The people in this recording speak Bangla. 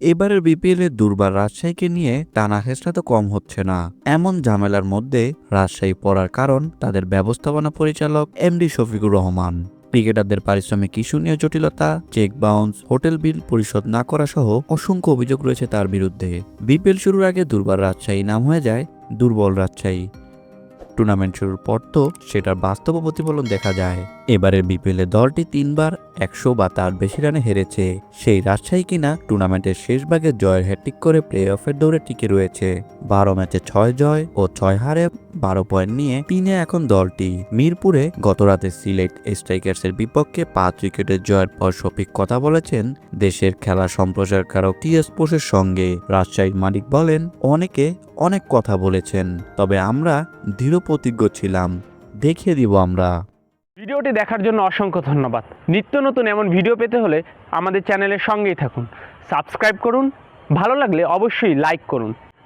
এবারের বিপিএল এর দুর্বার রাজশাহীকে নিয়ে টানা হেসরা তো কম হচ্ছে না। এমন ঝামেলার মধ্যে রাজশাহী পড়ার কারণ তাদের ব্যবস্থাপনা পরিচালক এমডি শফিকুর রহমান। ক্রিকেটারদের পারিশ্রমিক ইস্যু নিয়ে জটিলতা, চেক বাউন্স, হোটেল বিল পরিশোধ না করা সহ অসংখ্য অভিযোগ রয়েছে তার বিরুদ্ধে। বিপিএল শুরুর আগে দুর্বার রাজশাহী নাম হয়ে যায় দুর্বল রাজশাহী। টুর্নামেন্ট শুরুর পর তো সেটার বাস্তব প্রতিফলন দেখা যায়। এবারের বিপিএলে দলটি তিনবার একশো বা তার বেশি রানে হেরেছে। সেই রাজশাহী কিনা টুর্নামেন্টের শেষ ভাগে জয়ের হ্যাট্রিক করে প্লে অফের দৌড়ে টিকে রয়েছে। বারো ম্যাচে ছয় জয় ও ছয় হারে বারো পয়েন্ট নিয়ে তিনে এখন দলটি। মিরপুরে গতরাতে সিলেট স্ট্রাইকার্সের বিপক্ষে পাঁচ উইকেটের জয়ের পর শফিক কথা বলেছেন, দেশের খেলা সম্প্রচারকারক টি স্পোর্টসের সঙ্গে রাজশাহীর মালিক বলেন, অনেকে অনেক কথা বলেছেন, তবে আমরা দৃঢ় প্রতিজ্ঞ ছিলাম। দেখিয়ে দিব আমরা। ভিডিওটি দেখার জন্য অসংখ্য ধন্যবাদ। নিত্য নতুন এমন ভিডিও পেতে হলে আমাদের চ্যানেলের সঙ্গেই থাকুন। সাবস্ক্রাইব করুন, ভালো লাগলে অবশ্যই লাইক করুন।